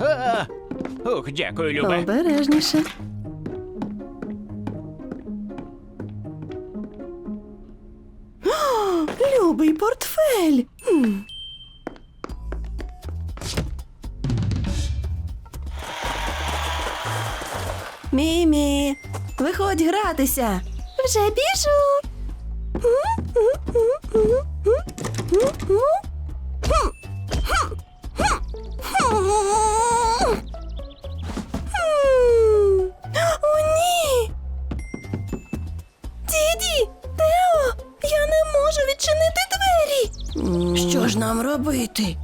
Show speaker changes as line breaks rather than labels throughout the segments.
А! Ух, дякую, Любе.
Обережніше. Любий портфель. Мімі, виходь гратися. Вже біжу. О, ні. Діді, Тео, я не можу відчинити двері. Що ж нам робити?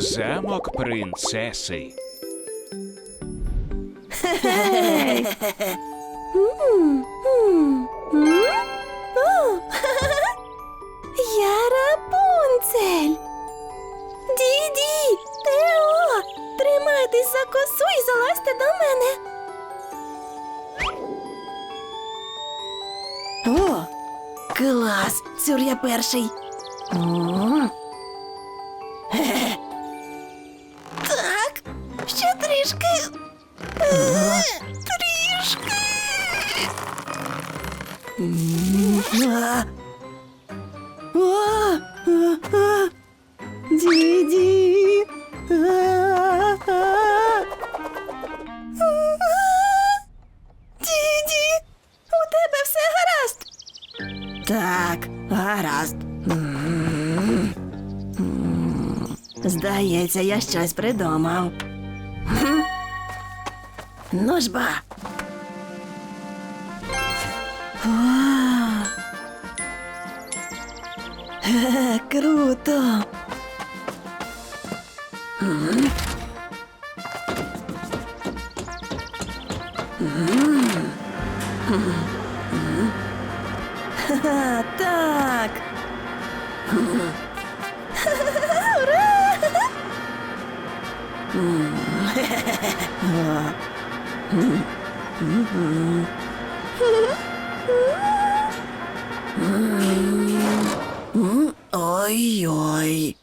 Замок принцеси.
Я Рапунцель. Діді, Тео, тримайтесь за косу і залазьте до мене. О, клас! Цюр я перший. Трішки. Діді. Діді, у тебе все гаразд. Так, гаразд. Здається, я щось придумав. Ну ж ба. Круто! Так. Ура! Ой-ой.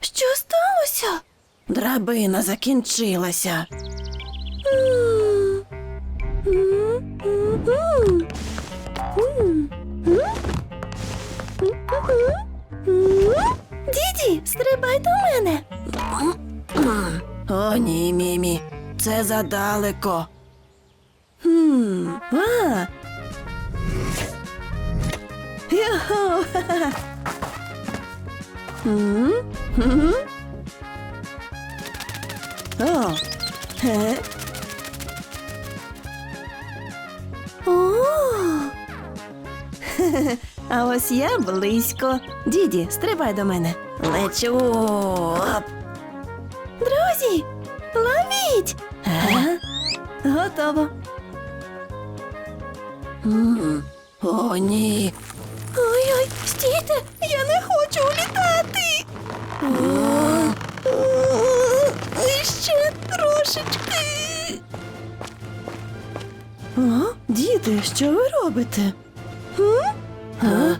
Що сталося? Драбина закінчилася. Задалеко. Хм, а. Йохо! ха-ха. О! Хе. О! А ось я близько. Діді, стрибай до мене. Лечу. Друзі, ловіть! Готово. М, О, ні. Ой-ой, стійте, я не хочу улітати. Ще трошечки. О, діти, що ви робите? М? А?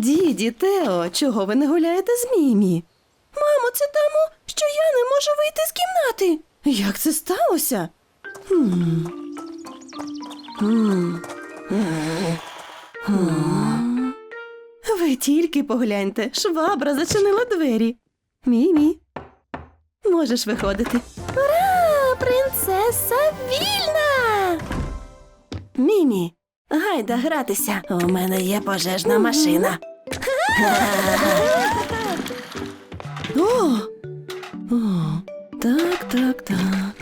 Діді, Тео, чого ви не гуляєте з Мімі? Мамо, це тому, що я не можу вийти з кімнати. Як це сталося? Ви тільки погляньте, швабра зачинила двері. Мімі, можеш виходити. Ура! Принцеса вільна! Мімі, гайда гратися. У мене є пожежна машина. О! О, так, так, так.